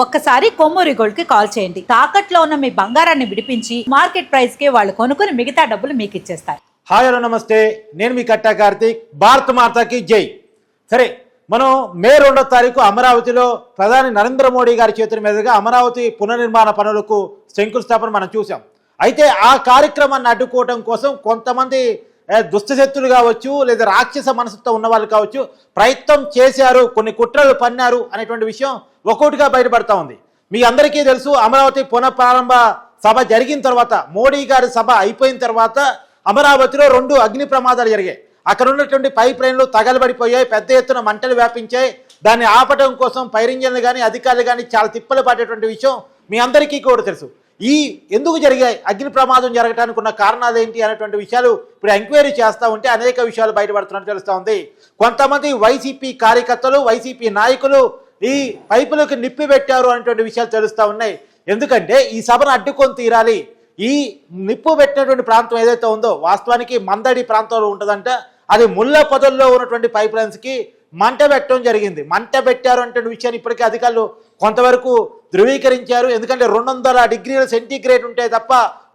ఒక్కసారి కొమ్మూరి గోల్డ్కి కాల్ చేయండి. తాకట్లో ఉన్న మీ బంగారాన్ని విడిపించి మార్కెట్ ప్రైస్కి వాళ్ళు కొనుక్కుని మిగతా డబ్బులు మీకు ఇచ్చేస్తారు. హాయ్ హలో నమస్తే. నేను మీ కట్టా కార్తీక్ భారత్ మాతకి జై. సరే మనం మే రెండో తారీఖు అమరావతిలో ప్రధాని నరేంద్ర మోడీ గారి చేతుల మీదుగా అమరావతి పునర్నిర్మాణ పనులకు శంకుస్థాపన మనం చూసాం అయితే ఆ కార్యక్రమాన్ని అడ్డుకోవడం కోసం కొంతమంది దుష్టశక్తులు కావచ్చు లేదా రాక్షస మనసుతో ఉన్న వాళ్ళు కావచ్చు ప్రయత్నం చేశారు కొన్ని కుట్రలు పన్నారు అనేటువంటి విషయం ఒక్కొక్కటిగా బయటపడతా ఉంది. మీ అందరికీ తెలుసు అమరావతి పునఃప్రారంభ సభ జరిగిన తర్వాత మోడీ గారి సభ అయిపోయిన తర్వాత అమరావతిలో రెండు అగ్ని ప్రమాదాలు జరిగాయి. అక్కడ ఉన్నటువంటి పైప్ లైన్లు తగలబడిపోయాయి పెద్ద ఎత్తున మంటలు వ్యాపించాయి. దాన్ని ఆపడం కోసం ఫైర్ ఇంజన్లు కానీ అధికారులు కానీ చాలా తిప్పలు పడేటువంటి విషయం మీ అందరికీ కూడా తెలుసు. ఈ ఎందుకు జరిగాయి? అగ్ని ప్రమాదం జరగడానికి ఉన్న కారణాలు ఏంటి అనేటువంటి విషయాలు ఇప్పుడు ఎంక్వైరీ చేస్తూ ఉంటే అనేక విషయాలు బయటపడుతున్నట్టు తెలుస్తూ ఉంది. కొంతమంది వైసీపీ కార్యకర్తలు వైసీపీ నాయకులు ఈ పైపులకు నిప్పి పెట్టారు అనేటువంటి విషయాలు తెలుస్తూ ఉన్నాయి. ఎందుకంటే ఈ సభను అడ్డుకొని తీరాలి. ఈ నిప్పు పెట్టినటువంటి ప్రాంతం ఏదైతే ఉందో వాస్తవానికి మందడి ప్రాంతంలో ఉంటుందంట. అది ముళ్ళ పొదల్లో ఉన్నటువంటి పైప్ లైన్స్కి మంట పెట్టడం జరిగింది. మంట పెట్టారు అంటే విషయాన్ని ఇప్పటికే అధికారులు కొంతవరకు ధృవీకరించారు. ఎందుకంటే రెండు వందల డిగ్రీల సెంటీగ్రేడ్ ఉంటే తప్ప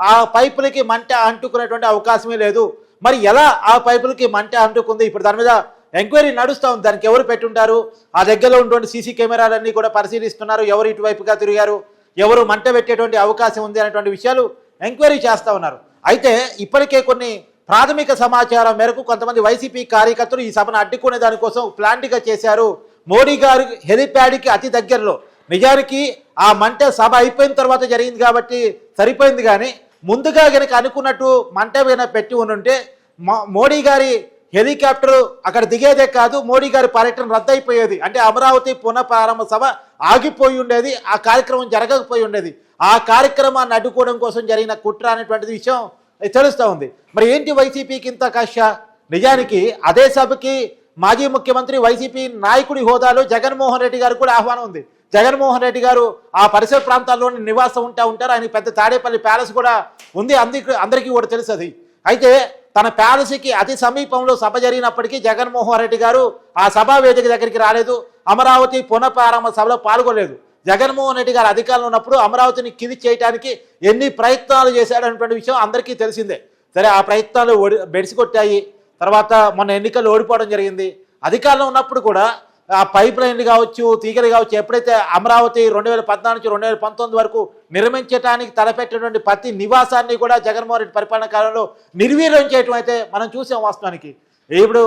ఆ పైపులకి మంట అంటుకునేటువంటి అవకాశమే లేదు. మరి ఎలా ఆ పైపులకి మంట అంటుకుంది? ఇప్పుడు దాని మీద ఎంక్వైరీ నడుస్తూ ఉంది. దానికి ఎవరు పెట్టుంటారు? ఆ దగ్గరలో ఉన్నటువంటి సీసీ కెమెరాలన్నీ కూడా పరిశీలిస్తున్నారు. ఎవరు ఇటువైపుగా తిరిగారు? ఎవరు మంట పెట్టేటువంటి అవకాశం ఉంది అనేటువంటి విషయాలు ఎంక్వైరీ చేస్తూ ఉన్నారు. అయితే ఇప్పటికే కొన్ని ప్రాథమిక సమాచారం మేరకు కొంతమంది వైసీపీ కార్యకర్తలు ఈ సభను అడ్డుకునే దానికోసం ప్లాంట్గా చేశారు. మోడీ గారు హెలిప్యాడ్కి అతి దగ్గరలో. నిజానికి ఆ మంట సభ అయిపోయిన తర్వాత జరిగింది కాబట్టి సరిపోయింది కానీ ముందుగా కనుక అనుకున్నట్టు మంట మీద పెట్టి ఉండుంటే మో- మోడీ గారి హెలికాప్టర్ అక్కడ దిగేదే కాదు మోడీ గారి పర్యటన రద్దయిపోయేది. అంటే అమరావతి పునఃప్రారంభ సభ ఆగిపోయి ఉండేది ఆ కార్యక్రమం జరగకపోయి ఉండేది. ఆ కార్యక్రమాన్ని అడ్డుకోవడం కోసం జరిగిన కుట్ర అనేటువంటిది విషయం తెలుస్తూ ఉంది. మరి ఏంటి వైసీపీకి ఇంత కష్ట నిజానికి అదే సభకి మాజీ ముఖ్యమంత్రి వైసీపీ నాయకుడి హోదాలో జగన్మోహన్ రెడ్డి గారు కూడా ఆహ్వానం ఉంది. జగన్మోహన్ రెడ్డి గారు ఆ పరిసర ప్రాంతాల్లోని నివాసం ఉంటా ఉంటారు. ఆయన పెద్ద తాడేపల్లి ప్యాలెస్ కూడా ఉంది. అందరికీ అందరికీ కూడా తెలుసు అది అయితే తన ప్యాలెస్కి అతి సమీపంలో సభ జరిగినప్పటికీ జగన్మోహన్ రెడ్డి గారు ఆ సభా వేదిక దగ్గరికి రాలేదు. అమరావతి పునఃప్రారంభ సభలో పాల్గొలేదు జగన్మోహన్ రెడ్డి గారు అధికారంలో ఉన్నప్పుడు అమరావతిని కిది చేయడానికి ఎన్ని ప్రయత్నాలు చేశాడనేటువంటి విషయం అందరికీ తెలిసిందే. సరే ఆ ప్రయత్నాలు ఓడి బెడిసికొట్టాయి తర్వాత మొన్న ఎన్నికల్లో ఓడిపోవడం జరిగింది. అధికారంలో ఉన్నప్పుడు కూడా ఆ పైప్ లైన్లు కావచ్చు తీగలు కావచ్చు ఎప్పుడైతే అమరావతి రెండు వేల పద్నాలుగు నుంచి రెండు వేల పంతొమ్మిది వరకు నిర్మించడానికి తలపెట్టినటువంటి ప్రతి నివాసాన్ని కూడా జగన్మోహన్ రెడ్డి పరిపాలన కాలంలో నిర్వీర్యం చేయటం అయితే మనం చూసాం వాస్తవానికి. ఇప్పుడు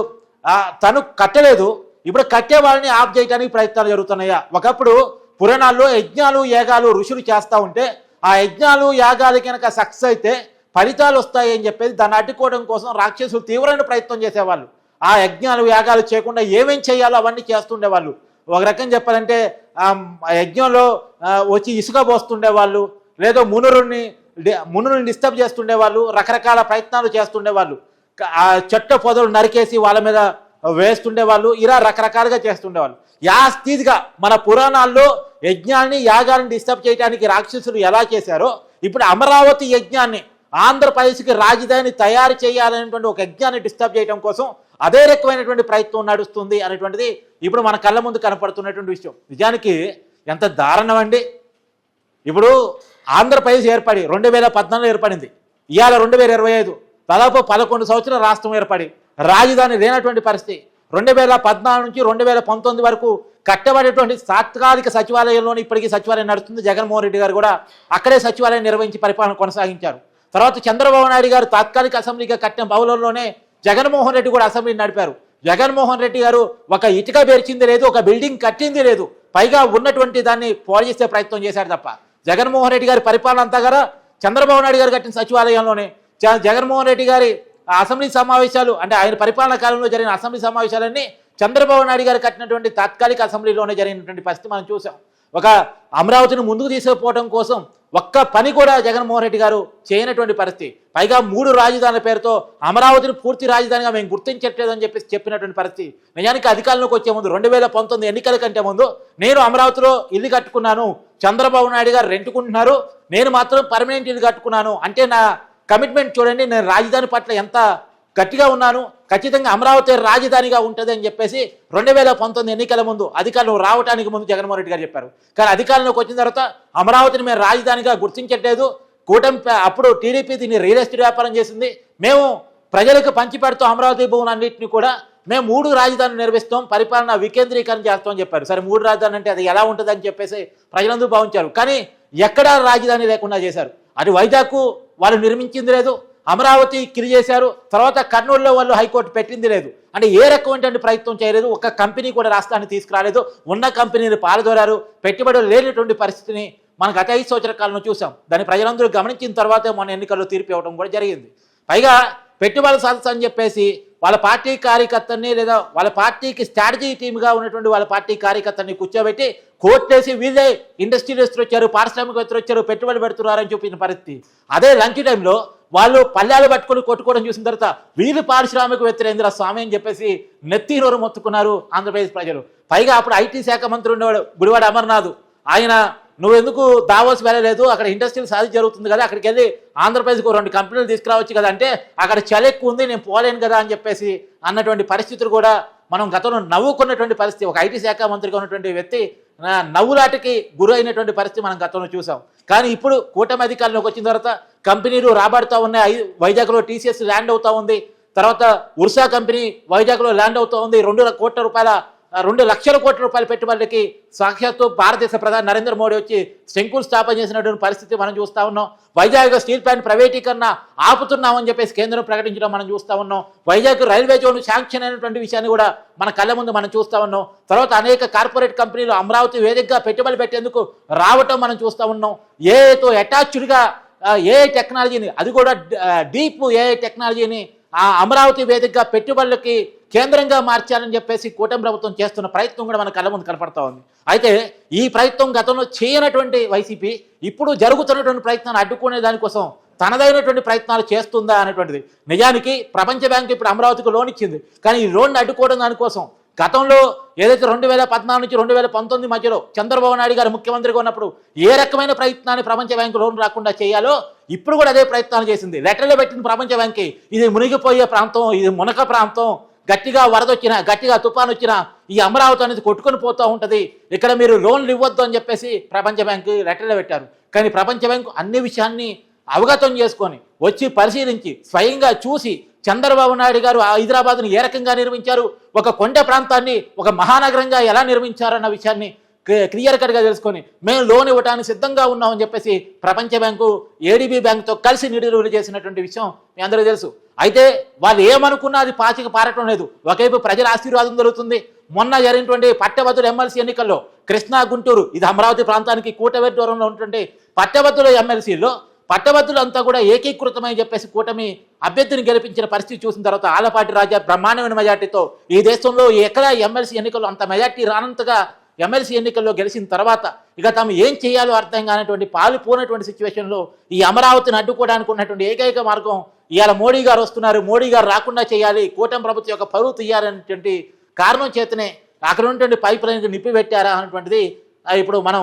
తను కట్టలేదు. ఇప్పుడు కట్టే వాళ్ళని ఆఫ్ చేయడానికి ప్రయత్నాలు జరుగుతున్నాయా? ఒకప్పుడు పురాణాల్లో యజ్ఞాలు యాగాలు ఋషులు చేస్తూ ఉంటే ఆ యజ్ఞాలు యాగాలు కనుక సక్సెస్ అయితే ఫలితాలు వస్తాయి అని చెప్పేసి దాన్ని అడ్డుకోవడం కోసం రాక్షసులు తీవ్రమైన ప్రయత్నం చేసేవాళ్ళు. ఆ యజ్ఞాలు యాగాలు చేయకుండా ఏమేం చేయాలో అవన్నీ చేస్తుండేవాళ్ళు. ఒక రకం చెప్పాలంటే ఆ యజ్ఞంలో వచ్చి ఇసుక పోస్తుండేవాళ్ళు లేదో మునురుని డి- మునురుని డిస్టర్బ్ చేస్తుండేవాళ్ళు రకరకాల ప్రయత్నాలు చేస్తుండేవాళ్ళు. ఆ చెట్ట పొదలు నరికేసి వాళ్ళ మీద వేస్తుండేవాళ్ళు ఇలా రకరకాలుగా చేస్తుండేవాళ్ళు. యాస్తిగా మన పురాణాల్లో యజ్ఞాన్ని యాగాన్ని డిస్టర్బ్ చేయడానికి రాక్షసులు ఎలా చేశారో ఇప్పుడు అమరావతి యజ్ఞాన్ని ఆంధ్రప్రదేశ్కి రాజధాని తయారు చేయాలనేటువంటి ఒక యజ్ఞాన్ని డిస్టర్బ్ చేయడం కోసం అదే రకమైనటువంటి ప్రయత్నం నడుస్తుంది అనేటువంటిది ఇప్పుడు మన కళ్ళ ముందు కనపడుతున్నటువంటి విషయం. నిజానికి ఎంత దారుణం అండి ఇప్పుడు ఆంధ్రప్రదేశ్ ఏర్పడి రెండు వేల పద్నాలుగులో ఏర్పడింది. ఇవాళ రెండు వేల ఇరవై ఐదు దాదాపు పదకొండు సంవత్సరాల రాష్ట్రం ఏర్పడి. రాజధాని లేనటువంటి పరిస్థితి. రెండు వేల పద్నాలుగు నుంచి రెండు వేల పంతొమ్మిది వరకు కట్టబడేటువంటి తాత్కాలిక సచివాలయంలోని ఇప్పటికీ సచివాలయం నడుస్తుంది. జగన్మోహన్ రెడ్డి గారు కూడా అక్కడే సచివాలయం నిర్వహించి పరిపాలన కొనసాగించారు. తర్వాత చంద్రబాబు నాయుడు గారు తాత్కాలిక అసెంబ్లీగా కట్టిన భవనంలోనే జగన్మోహన్ రెడ్డి కూడా అసెంబ్లీ నడిపారు. జగన్మోహన్ రెడ్డి గారు ఒక ఇటుక బెరిచింది లేదు ఒక బిల్డింగ్ కట్టింది లేదు. పైగా ఉన్నటువంటి దాన్ని పోలు చేసే ప్రయత్నం చేశాడు తప్ప. జగన్మోహన్ రెడ్డి గారి పరిపాలన అంతా కూడా చంద్రబాబు నాయుడు గారు కట్టిన సచివాలయంలోనే. జగన్మోహన్ రెడ్డి గారి అసెంబ్లీ సమావేశాలు అంటే ఆయన పరిపాలన కాలంలో జరిగిన అసెంబ్లీ సమావేశాలన్నీ చంద్రబాబు నాయుడు గారు కట్టినటువంటి తాత్కాలిక అసెంబ్లీలోనే జరిగినటువంటి పరిస్థితి మనం చూసాం. ఒక అమరావతిని ముందుకు తీసుకుపోవడం కోసం ఒక్క పని కూడా జగన్మోహన్ రెడ్డి గారు చేయనటువంటి పరిస్థితి. పైగా మూడు రాజధానుల పేరుతో అమరావతిని పూర్తి రాజధానిగా మేము గుర్తించట్లేదు అని చెప్పేసి చెప్పినటువంటి పరిస్థితి. నిజానికి అధికారంలోకి వచ్చే ముందు రెండు వేల పంతొమ్మిది ఎన్నికల కంటే ముందు నేను అమరావతిలో ఇల్లు కట్టుకున్నాను చంద్రబాబు నాయుడు గారు రెంటుకుంటున్నారు నేను మాత్రం పర్మనెంట్ ఇల్లు కట్టుకున్నాను అంటే నా కమిట్మెంట్ చూడండి నేను రాజధాని పట్ల ఎంత గట్టిగా ఉన్నాను ఖచ్చితంగా అమరావతి రాజధానిగా ఉంటుంది అని చెప్పేసి రెండు వేల పంతొమ్మిది ఎన్నికల ముందు అధికారంలో రావడానికి ముందు జగన్మోహన్ రెడ్డి గారు చెప్పారు. కానీ అధికారంలోకి వచ్చిన తర్వాత అమరావతిని మేము రాజధానిగా గుర్తించట్లేదు. కూటమి అప్పుడు టీడీపీ దీన్ని రియల్ ఎస్టేట్ వ్యాపారం చేసింది. మేము ప్రజలకు పంచిపెడుతూ అమరావతి భూములన్నింటినీ కూడా మేము మూడు రాజధానులు నిర్వహిస్తాం పరిపాలన వికేంద్రీకరణ చేస్తామని చెప్పారు. సరే మూడు రాజధాని అంటే అది ఎలా ఉంటుంది అని చెప్పేసి ప్రజలందరూ భావించారు. కానీ ఎక్కడా రాజధాని లేకుండా చేశారు. అది వైజాగ్ వాళ్ళు నిర్మించింది లేదు. అమరావతి కిరి చేశారు. తర్వాత కర్నూలులో వాళ్ళు హైకోర్టు పెట్టింది లేదు. అంటే ఏ రకమైనటువంటి ప్రయత్నం చేయలేదు. ఒక కంపెనీ కూడా రాష్ట్రాన్ని తీసుకురాలేదు. ఉన్న కంపెనీని పాల్గొరారు పెట్టుబడులు లేనటువంటి పరిస్థితిని మనం గత ఐదు సంవత్సరాల కాలంలో చూసాం దాన్ని ప్రజలందరూ గమనించిన తర్వాతే మన ఎన్నికల్లో తీర్పు ఇవ్వడం కూడా జరిగింది. పైగా పెట్టుబడుల సంస్థ అని చెప్పేసి వాళ్ళ పార్టీ కార్యకర్తని లేదా వాళ్ళ పార్టీకి స్ట్రాటజీ టీమ్గా ఉన్నటువంటి వాళ్ళ పార్టీ కార్యకర్తని కూర్చోబెట్టి కోర్టేసి వీళ్ళే ఇండస్ట్రియలిస్టులు వచ్చారు పారిశ్రామికవేత్తలు వచ్చారు పెట్టుబడి పెడుతున్నారని చూపిన పరిస్థితి. అదే లంచ్ టైంలో వాళ్ళు పల్లెలు పట్టుకొని కొట్టుకోవడం చూసిన తర్వాత వీళ్ళు పారిశ్రామికవేత్తలేంద్ర స్వామి అని చెప్పేసి నెత్తి నోరు మొత్తుకున్నారు ఆంధ్రప్రదేశ్ ప్రజలు. పైగా అప్పుడు ఐటీ శాఖ మంత్రి ఉండేవాడు గుడివాడ అమర్నాథ్. ఆయన నువ్వెందుకు దావోస్ వెళ్ళలేదు? అక్కడ ఇండస్ట్రియల్ సాధి జరుగుతుంది కదా అక్కడికి వెళ్ళి ఆంధ్రప్రదేశ్కు రెండు కంపెనీలు తీసుకురావచ్చు కదా అంటే అక్కడ చలి ఎక్కువ ఉంది నేను పోలేను కదా అని చెప్పేసి అన్నటువంటి పరిస్థితులు కూడా మనం గతంలో నవ్వుకున్నటువంటి పరిస్థితి ఒక ఐటీ శాఖ మంత్రిగా ఉన్నటువంటి వ్యక్తి నవ్వులాటికి నవ్వులాటకి గురి అయినటువంటి పరిస్థితి మనం గతంలో చూసాం. కానీ ఇప్పుడు కూటమి అధికారంలోకి వచ్చిన తర్వాత కంపెనీలు రాబడుతూ ఉన్నాయి వైజాగ్లో టీసీఎస్ ల్యాండ్ అవుతూ ఉంది తర్వాత ఉర్సా కంపెనీ వైజాగ్లో ల్యాండ్ అవుతూ ఉంది రెండు కోట్ల రూపాయల రెండు లక్షల కోట్ల రూపాయల పెట్టుబడులకి సాక్షాత్తు భారతదేశ ప్రధాని నరేంద్ర మోడీ వచ్చి శంకుస్థాపన చేసినటువంటి పరిస్థితి మనం చూస్తా ఉన్నాం. వైజాగ్ స్టీల్ ప్లాంట్ ప్రైవేటీకరణ ఆపుతున్నామని చెప్పేసి కేంద్రం ప్రకటించడం మనం చూస్తా ఉన్నాం. వైజాగ్ రైల్వే జోన్ శాంక్షన్ అయినటువంటి విషయాన్ని కూడా మన కళ్ళ ముందు మనం చూస్తా ఉన్నాం. తర్వాత అనేక కార్పొరేట్ కంపెనీలు అమరావతి వేదికగా పెట్టుబడి పెట్టేందుకు రావటం మనం చూస్తా ఉన్నాం. ఏఐతో అటాచ్డ్గా ఏఐ టెక్నాలజీని అది కూడా డీప్ ఏఐ టెక్నాలజీని ఆ అమరావతి వేదికగా పెట్టుబడులకి కేంద్రంగా మార్చాలని చెప్పేసి కూటమి ప్రభుత్వం చేస్తున్న ప్రయత్నం కూడా మన కళ్ళ ముందు కనపడతా ఉంది. అయితే ఈ ప్రయత్నం గతంలో చేయనటువంటి వైసీపీ ఇప్పుడు జరుగుతున్నటువంటి ప్రయత్నాన్ని అడ్డుకునే దానికోసం తనదైనటువంటి ప్రయత్నాలు చేస్తుందా అనేటువంటిది. నిజానికి ప్రపంచ బ్యాంక్ ఇప్పుడు అమరావతికి లోన్ ఇచ్చింది. కానీ ఈ లోన్ అడ్డుకోవడం దానికోసం గతంలో ఏదైతే రెండు వేల పద్నాలుగు నుంచి రెండు వేల పంతొమ్మిది మధ్యలో చంద్రబాబు నాయుడు గారు ముఖ్యమంత్రిగా ఉన్నప్పుడు ఏ రకమైన ప్రయత్నాన్ని ప్రపంచ బ్యాంకు లోన్ రాకుండా చేయాలో ఇప్పుడు కూడా అదే ప్రయత్నాలు చేసింది. లెటర్లో పెట్టిన ప్రపంచ బ్యాంక్కి ఇది మునిగిపోయే ప్రాంతం ఇది మునక ప్రాంతం. గట్టిగా వరద వచ్చినా గట్టిగా తుఫాన్ వచ్చినా ఈ అమరావతి అనేది కొట్టుకొని పోతూ ఉంటుంది. ఇక్కడ మీరు లోన్లు ఇవ్వద్దు అని చెప్పేసి ప్రపంచ బ్యాంకు లెటర్లో పెట్టారు. కానీ ప్రపంచ బ్యాంకు అన్ని విషయాన్ని అవగతం చేసుకొని వచ్చి పరిశీలించి స్వయంగా చూసి చంద్రబాబు నాయుడు గారు హైదరాబాద్ను ఏ రకంగా నిర్మించారు ఒక కొండ ప్రాంతాన్ని ఒక మహానగరంగా ఎలా నిర్మించారన్న విషయాన్ని క్లియర్ కట్గా తెలుసుకొని మేము లోన్ ఇవ్వడానికి సిద్ధంగా ఉన్నామని చెప్పేసి ప్రపంచ బ్యాంకు ఏడీబీ బ్యాంకుతో కలిసి నిడుదల చేసినటువంటి విషయం మీ అందరూ తెలుసు. అయితే వాళ్ళు ఏమనుకున్నా అది పాచిక పారటం లేదు. ఒకవైపు ప్రజల ఆశీర్వాదం దొరుకుతుంది. మొన్న జరిగినటువంటి పట్టభద్రుల ఎమ్మెల్సీ ఎన్నికల్లో కృష్ణా గుంటూరు ఇది అమరావతి ప్రాంతానికి కూటమి దూరంలో ఉన్నటువంటి పట్టభద్రుల ఎమ్మెల్సీలో పట్టభద్రులంతా కూడా ఏకీకృతమని చెప్పేసి కూటమి అభ్యర్థిని గెలిపించిన పరిస్థితి చూసిన తర్వాత ఆలపాటి రాజా బ్రహ్మాండమైన మెజార్టీతో ఈ దేశంలో ఎక్కడ ఎమ్మెల్సీ ఎన్నికలు అంత మెజార్టీ రానంతగా ఎమ్మెల్సీ ఎన్నికల్లో గెలిచిన తర్వాత ఇక తాము ఏం చేయాలో అర్థం కానటువంటి పాలుపోనటువంటి సిచ్యువేషన్లో ఈ అమరావతిని అడ్డుకోవడానికి ఉన్నటువంటి ఏకైక మార్గం ఇవాళ మోడీ గారు వస్తున్నారు. మోడీ గారు రాకుండా చేయాలి. కూటమి ప్రభుత్వం యొక్క పరువు తీయాలనేటువంటి కారణం చేతనే అక్కడ ఉన్నటువంటి పైప్ లైన్కి నిప్పి పెట్టారా అనేటువంటిది ఇప్పుడు మనం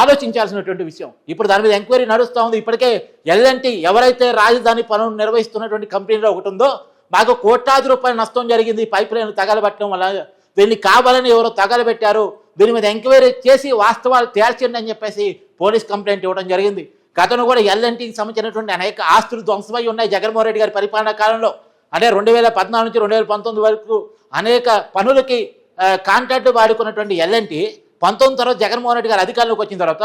ఆలోచించాల్సినటువంటి విషయం. ఇప్పుడు దాని మీద ఎంక్వైరీ నడుస్తూ ఉంది. ఇప్పటికే ఎల్ఎన్టీ ఎవరైతే రాజధాని పనులు నిర్వహిస్తున్నటువంటి కంపెనీలో ఒకటి ఉందో మాకు కోట్లాది రూపాయల నష్టం జరిగింది. పైప్ లైన్ తగలబెట్టడం వల్ల దీన్ని కావాలని ఎవరో తగలబెట్టారు. దీని మీద ఎంక్వైరీ చేసి వాస్తవాలు తేల్చండి అని చెప్పేసి పోలీస్ కంప్లైంట్ ఇవ్వడం జరిగింది. గతంలో కూడా ఎల్ఎన్టీకి సంబంధించినటువంటి అనేక ఆస్తులు ధ్వంసమై ఉన్నాయి జగన్మోహన్ రెడ్డి గారి పరిపాలనా కాలంలో. అంటే రెండు వేల పద్నాలుగు నుంచి రెండు వేల పంతొమ్మిది వరకు అనేక పనులకి కాంట్రాక్ట్ వాడుకున్నటువంటి ఎల్ఎన్టీ పంతొమ్మిది తర్వాత జగన్మోహన్ రెడ్డి గారు అధికారంలోకి వచ్చిన తర్వాత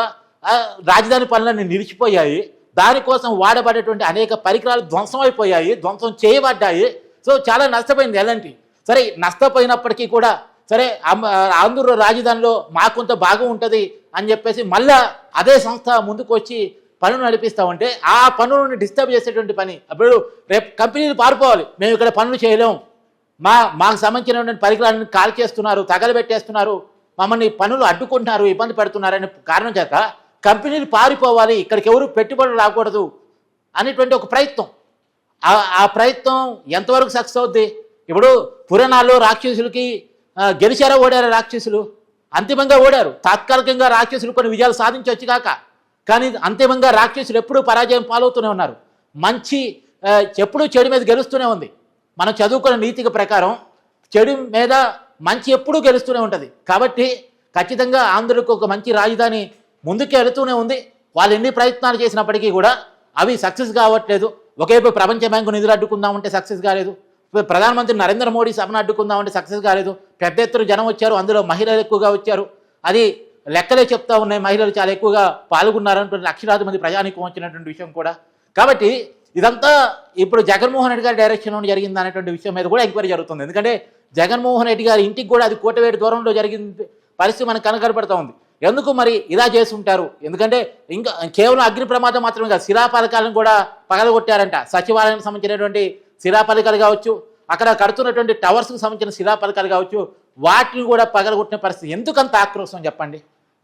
రాజధాని పనులన్నీ నిలిచిపోయాయి. దానికోసం వాడబడేటువంటి అనేక పరికరాలు ధ్వంసం అయిపోయాయి ధ్వంసం చేయబడ్డాయి. సో చాలా నష్టపోయింది ఎల్ఎన్టీ సరే నష్టపోయినప్పటికీ కూడా సరే అమ్మ- ఆంధ్ర రాజధానిలో మాకు కొంత భాగం ఉంటుంది అని చెప్పేసి మళ్ళా అదే సంస్థ ముందుకు వచ్చి పనులు నడిపిస్తామంటే ఆ పనులను డిస్టర్బ్ చేసేటువంటి పని. అప్పుడు రేపు కంపెనీలు పారిపోవాలి. మేము ఇక్కడ పనులు చేయలేం. మా మాకు సంబంధించినటువంటి పరికరాలను కాల్ చేస్తున్నారు తగలబెట్టేస్తున్నారు. మమ్మల్ని పనులు అడ్డుకుంటున్నారు ఇబ్బంది పెడుతున్నారనే కారణం చేత కంపెనీలు పారిపోవాలి. ఇక్కడికి ఎవరు పెట్టుబడులు రాకూడదు అనేటువంటి ఒక ప్రయత్నం. ఆ- ఆ ప్రయత్నం ఎంతవరకు సక్సెస్ అవుద్ది? ఇప్పుడు పురాణాల్లో రాక్షసులకి గెలిచారా ఓడారా రాక్షసులు? అంతిమంగా ఓడారు. తాత్కాలికంగా రాక్షసులు కొన్ని విజయాలు సాధించవచ్చు కాక. కానీ అంతిమంగా రాక్షసులు ఎప్పుడూ పరాజయం పాలవుతూనే ఉన్నారు. మంచి ఎప్పుడూ చెడు మీద గెలుస్తూనే ఉంది. మనం చదువుకున్న నీతికి ప్రకారం చెడు మీద మంచి ఎప్పుడూ గెలుస్తూనే ఉంటుంది. కాబట్టి ఖచ్చితంగా ఆంధ్రులకు ఒక మంచి రాజధాని ముందుకు వెళుతూనే ఉంది. వాళ్ళు ఎన్ని ప్రయత్నాలు చేసినప్పటికీ కూడా అవి సక్సెస్ కావట్లేదు. ఒకవైపు ప్రపంచ బ్యాంకు నిధులు అడ్డుకుందామంటే సక్సెస్ కాలేదు. ప్రధానమంత్రి నరేంద్ర మోడీ సభను అడ్డుకుందామంటే సక్సెస్ కాలేదు. పెద్ద ఎత్తున జనం వచ్చారు. అందులో మహిళలు ఎక్కువగా వచ్చారు. అది లెక్కలే చెప్తా ఉన్నాయి. మహిళలు చాలా ఎక్కువగా పాల్గొన్నారన్నటువంటి లక్షలాది మంది ప్రజానికం వచ్చినటువంటి విషయం కూడా. కాబట్టి ఇదంతా ఇప్పుడు జగన్మోహన్ రెడ్డి గారి డైరెక్షన్లో జరిగింది అనేటువంటి విషయం మీద కూడా ఎంక్వైరీ జరుగుతుంది. ఎందుకంటే జగన్మోహన్ రెడ్డి గారి ఇంటికి కూడా అది కోటవేటి దూరంలో జరిగింది పరిస్థితి మనకు కనకనపడతా ఉంది. ఎందుకు మరి ఇలా చేసి ఉంటారు ఎందుకంటే ఇంకా కేవలం అగ్ని ప్రమాదం మాత్రమే కాదు శిలా పథకాలను కూడా పగలగొట్టారంట. సచివాలయానికి సంబంధించినటువంటి శిలా కావచ్చు అక్కడ కడుతున్నటువంటి టవర్స్కి సంబంధించిన శిలా కావచ్చు వాటిని కూడా పగలగొట్టిన పరిస్థితి. ఎందుకంత ఆక్రోశం చెప్పండి?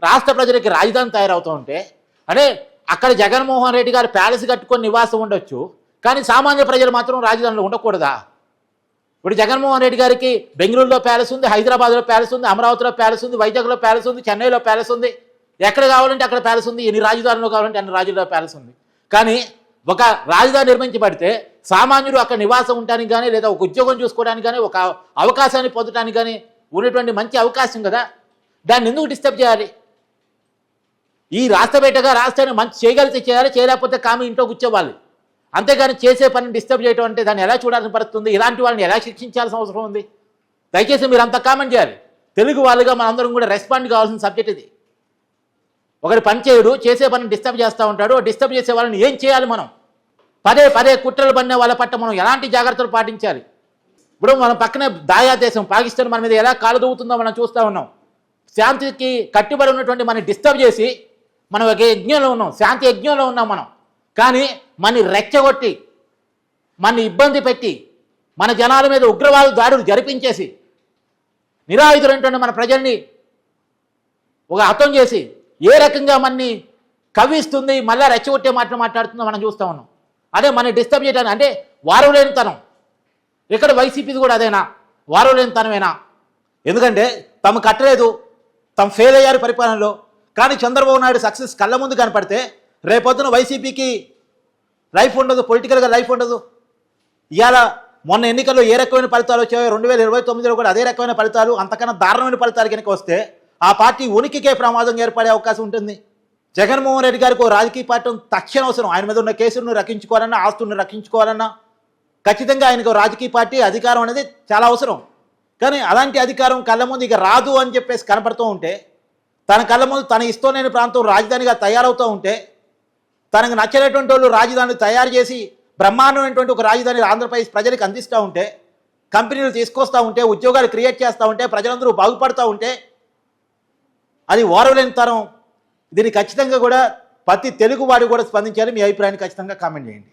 రాష్ట్ర ప్రజలకి రాజధాని తయారవుతూ ఉంటే అంటే అక్కడ జగన్మోహన్ రెడ్డి గారు ప్యాలెస్ కట్టుకొని నివాసం ఉండొచ్చు కానీ సామాన్య ప్రజలు మాత్రం రాజధానిలో ఉండకూడదా? ఇప్పుడు జగన్మోహన్ రెడ్డి గారికి బెంగళూరులో ప్యాలెస్ ఉంది హైదరాబాద్లో ప్యాలెస్ ఉంది అమరావతిలో ప్యాలెస్ ఉంది వైజాగ్లో ప్యాలెస్ ఉంది చెన్నైలో ప్యాలెస్ ఉంది. ఎక్కడ కావాలంటే అక్కడ ప్యాలెస్ ఉంది ఎన్ని రాజధానిలో కావాలంటే అన్ని రాజుల్లో ప్యాలెస్ ఉంది. కానీ ఒక రాజధాని నిర్మించబడితే సామాన్యుడు అక్కడ నివాసం ఉండడానికి కానీ లేదా ఒక ఉద్యోగం చూసుకోవడానికి కానీ ఒక అవకాశాన్ని పొందడానికి కానీ ఉన్నటువంటి మంచి అవకాశం కదా? దాన్ని ఎందుకు డిస్టర్బ్ చేయాలి? ఈ రాష్ట్రపేటగా రాష్ట్రాన్ని మంచి చేయగలిగితే చేయాలి చేయలేకపోతే కామె ఇంట్లో కూర్చోవాలి. అంతేగాని చేసే పనిని డిస్టర్బ్ చేయడం అంటే దాన్ని ఎలా చూడాల్సిన పడుతుంది ఇలాంటి వాళ్ళని ఎలా శిక్షించాల్సిన అవసరం ఉంది? దయచేసి మీరు అంత కామెంట్ చేయాలి. తెలుగు వాళ్ళుగా మనందరం కూడా రెస్పాండ్ కావాల్సిన సబ్జెక్ట్ ఇది. ఒకటి పని చేయడు చేసే పనిని డిస్టర్బ్ చేస్తూ ఉంటాడు. డిస్టర్బ్ చేసే వాళ్ళని ఏం చేయాలి మనం? పదే పదే కుట్రలు పడిన వాళ్ళ పట్ల మనం ఎలాంటి జాగ్రత్తలు పాటించాలి? ఇప్పుడు మనం పక్కనే దాయా దేశం పాకిస్తాన్ మన మీద ఎలా కాలు దూగుతుందో మనం చూస్తూ ఉన్నాం. శాంతికి కట్టుబడి ఉన్నటువంటి మనం డిస్టర్బ్ చేసి మనం ఒక యజ్ఞంలో ఉన్నాం. శాంతి యజ్ఞంలో ఉన్నాం మనం. కానీ మన రెచ్చగొట్టి మన ఇబ్బంది పెట్టి మన జనాల మీద ఉగ్రవాద దాడులు జరిపించేసి నిరాయుధులైనటువంటి మన ప్రజల్ని ఒక హతం చేసి ఏ రకంగా మనని కవిస్తుంది మళ్ళీ రెచ్చగొట్టే మాటలు మాట్లాడుతుందో మనం చూస్తూ ఉన్నాం. అదే మనం డిస్టర్బ్ చేయడానికి అంటే వారం లేనితనం ఇక్కడ వైసీపీది కూడా అదేనా? వారం లేనితనమేనా ఎందుకంటే తమ కట్టలేదు తమ ఫెయిల్ అయ్యారు పరిపాలనలో. కానీ చంద్రబాబు నాయుడు సక్సెస్ కళ్ళ ముందు కనపడితే రేపొద్దున వైసీపీకి లైఫ్ ఉండదు పొలిటికల్గా లైఫ్ ఉండదు. ఇవాళ మొన్న ఎన్నికల్లో ఏ రకమైన ఫలితాలు వచ్చాయో రెండు వేల ఇరవై తొమ్మిదిలో కూడా అదే రకమైన ఫలితాలు అంతకన్నా దారుణమైన ఫలితాలు కనుక వస్తే ఆ పార్టీ ఉనికికే ప్రమాదం ఏర్పడే అవకాశం ఉంటుంది. జగన్మోహన్ రెడ్డి గారికి ఓ రాజకీయ పార్టీ తక్షణ అవసరం ఆయన మీద ఉన్న కేసులను రక్షించుకోవాలన్నా ఆస్తులను రక్షించుకోవాలన్నా ఖచ్చితంగా ఆయనకు రాజకీయ పార్టీ అధికారం అనేది చాలా అవసరం. కానీ అలాంటి అధికారం కళ్ళ ముందు ఇక రాదు అని చెప్పేసి కనపడుతూ ఉంటే తన కళ్ళ ముందు తన ఇష్టం లేని ప్రాంతం రాజధానిగా తయారవుతూ ఉంటే తనకు నచ్చినటువంటి వాళ్ళు రాజధాని తయారు చేసి బ్రహ్మాండమైనటువంటి ఒక రాజధాని ఆంధ్రప్రదేశ్ ప్రజలకు అందిస్తూ ఉంటే కంపెనీలు తీసుకొస్తూ ఉంటే ఉద్యోగాలు క్రియేట్ చేస్తూ ఉంటే ప్రజలందరూ బాగుపడుతూ ఉంటే అది ఓరవలేని తరం. దీన్ని ఖచ్చితంగా కూడా ప్రతి తెలుగువాడు కూడా స్పందించాలి. మీ అభిప్రాయాన్ని ఖచ్చితంగా కామెంట్ చేయండి.